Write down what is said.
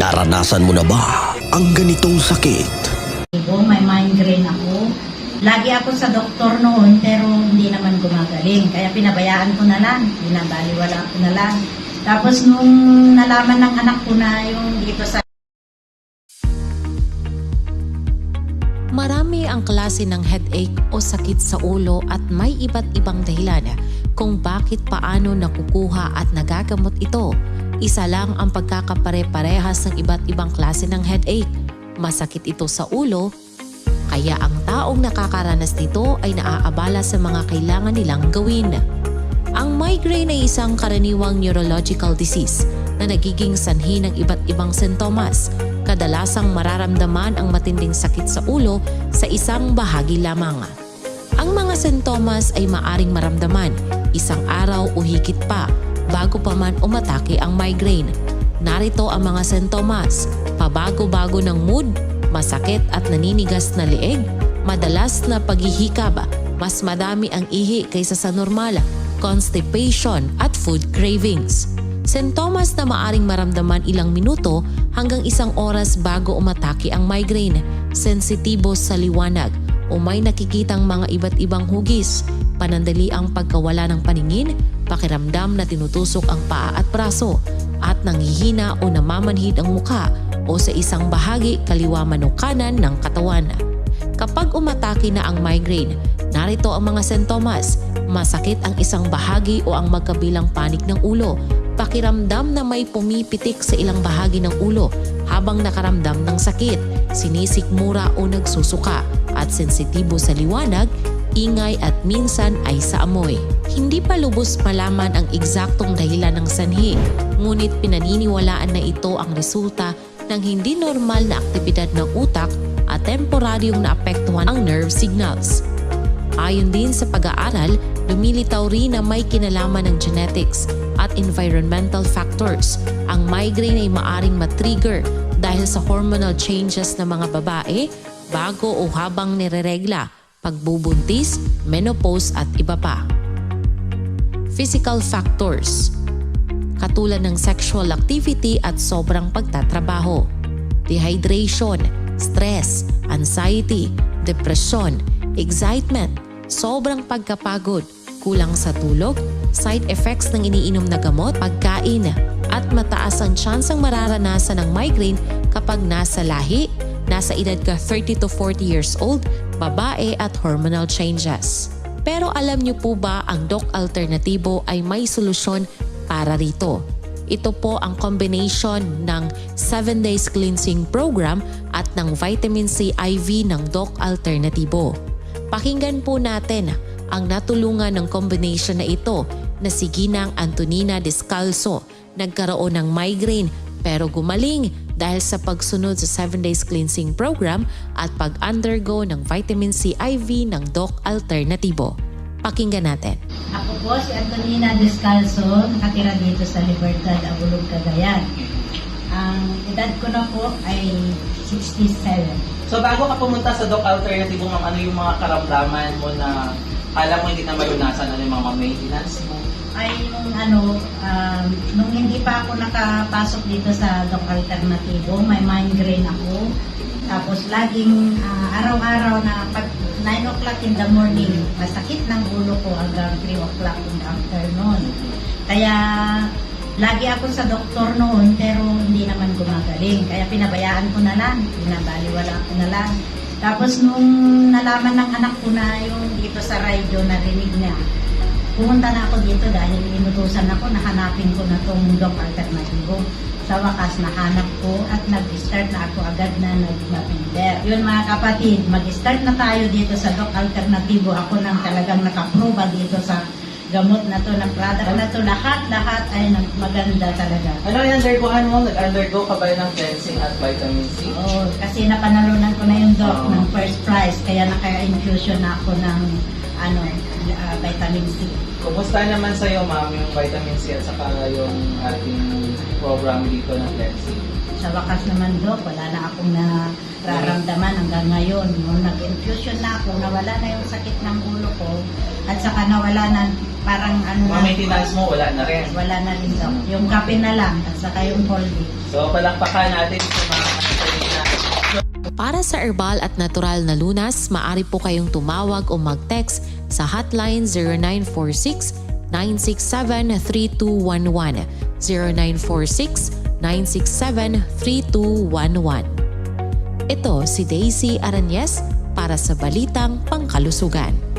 Naranasan mo na ba ang ganitong sakit? Ibo, may migraine ako. Lagi ako sa doktor noon pero hindi naman gumagaling. Kaya pinabayaan ko na lang. Binabaliwala ko na lang. Tapos nung nalaman ng anak ko na yung dito sa Marami ang klase ng headache o sakit sa ulo at may iba't ibang dahilan kung bakit paano nakukuha at nagagamot ito. Isa lang ang pagkakapare-parehas ng iba't ibang klase ng headache. Masakit ito sa ulo, kaya ang taong nakakaranas nito ay naaabala sa mga kailangan nilang gawin. Ang migraine ay isang karaniwang neurological disease na nagiging sanhi ng iba't ibang sintomas. Kadalasang mararamdaman ang matinding sakit sa ulo sa isang bahagi lamang. Ang mga sintomas ay maaring maramdaman isang araw o higit pa bago pa man umatake ang migraine. Narito ang mga sintomas, pabago-bago ng mood, masakit at naninigas na lieg, madalas na paghihikab, mas madami ang ihi kaysa sa normal, constipation at food cravings. Sintomas na maaring maramdaman ilang minuto hanggang isang oras bago umatake ang migraine, sensitibo sa liwanag o may nakikitang mga iba't ibang hugis, panandali ang pagkawala ng paningin, pakiramdam na tinutusok ang paa at braso, at nanghihina o namamanhid ang muka o sa isang bahagi kaliwa man o kanan ng katawan. Kapag umatake na ang migraine, narito ang mga sintomas. Masakit ang isang bahagi o ang magkabilang panik ng ulo. Pakiramdam na may pumipitik sa ilang bahagi ng ulo habang nakaramdam ng sakit, sinisikmura o nagsusuka at sensitibo sa liwanag, ingay at minsan ay sa amoy. Hindi pa lubos malaman ang eksaktong dahilan ng sanhi, ngunit pinaniniwalaan na ito ang resulta ng hindi normal na aktibidad ng utak at temporaryong naapektuhan ang nerve signals. Ayon din sa pag-aaral, lumilitaw rin na may kinalaman ng genetics at environmental factors. Ang migraine ay maaring matrigger dahil sa hormonal changes ng mga babae bago o habang nireregla, pagbubuntis, menopause at iba pa. Physical factors. Katulad ng sexual activity at sobrang pagtatrabaho, dehydration, stress, anxiety, depression, excitement, sobrang pagkapagod, kulang sa tulog, side effects ng iniinom na gamot, pagkain, at mataas ang tsansang mararanasan ng migraine kapag nasa lahi, nasa edad ka 30 to 40 years old, babae at hormonal changes. Pero alam niyo po ba ang Doc Alternatibo ay may solusyon para rito. Ito po ang combination ng 7 days cleansing program at ng vitamin C IV ng Doc Alternatibo. Pakinggan po natin ang natulungan ng combination na ito na si Ginang Antonina Descalzo. Nagkaroon ng migraine pero gumaling dahil sa pagsunod sa 7 days cleansing program at pag-undergo ng vitamin C IV ng Doc Alternatibo. Pakinggan natin. Ako po si Antonina Descalzo, nakatira dito sa Libertad, Abulog, Cagayan. Ang edad ko na po ay 67. So bago ka pumunta sa Doc Alternative, ma'am, ano yung mga karamdaman mo na kala mo hindi na malunasan, ano yung mga maintenance mo? Ay yung ano, um, nung hindi pa ako nakapasok dito sa Doc Alternativo, may migraine ako. Tapos laging ah, araw-araw na pag 9 o'clock in the morning, masakit ng ulo ko hanggang 3 o'clock in the afternoon. Kaya lagi ako sa doktor noon pero hindi naman gumagaling. Kaya pinabayaan ko na lang, pinabaliwala ko na lang. Tapos nung nalaman ng anak ko na yung dito sa radyo, narinig niya, pumunta na ako dito dahil inutusan ako na hanapin ko na itong doc alternatibo. Sa wakas, nahanap ko at nag-start na ako agad na nag-mapinder. Yun mga kapatid, mag-start na tayo dito sa doc alternatibo. Ako nang talagang nakaproba dito sa gamot na to, ng product na to. Lahat-lahat ay maganda talaga. Ano yung undergohan mo? Nag-undergo ka ba ng cleansing at vitamin C? Oo, kasi napanalunan ko na yung doc Oo. ng first prize. Kaya naka-infusion na ako ng ano, ah, vitamin C. Kumusta naman sa'yo, ma'am, yung vitamin C at saka yung ating program dito ng cleansing? Sa sa wakas naman, Dok, wala na akong nararamdaman hanggang ngayon. Nung nag-infusion na ako, nawala na yung sakit ng ulo ko. At saka nawala na, parang ano Mga na, maintenance mo, wala na rin. wala na rin, Dok. Yung kape na lang, at saka yung cold So, palakpakan natin sa. Para sa herbal at natural na lunas, maaari po kayong tumawag o mag-text sa hotline 0946-967-3211, 0946-967-3211. Ito si Daisy Aranyes para sa Balitang Pangkalusugan.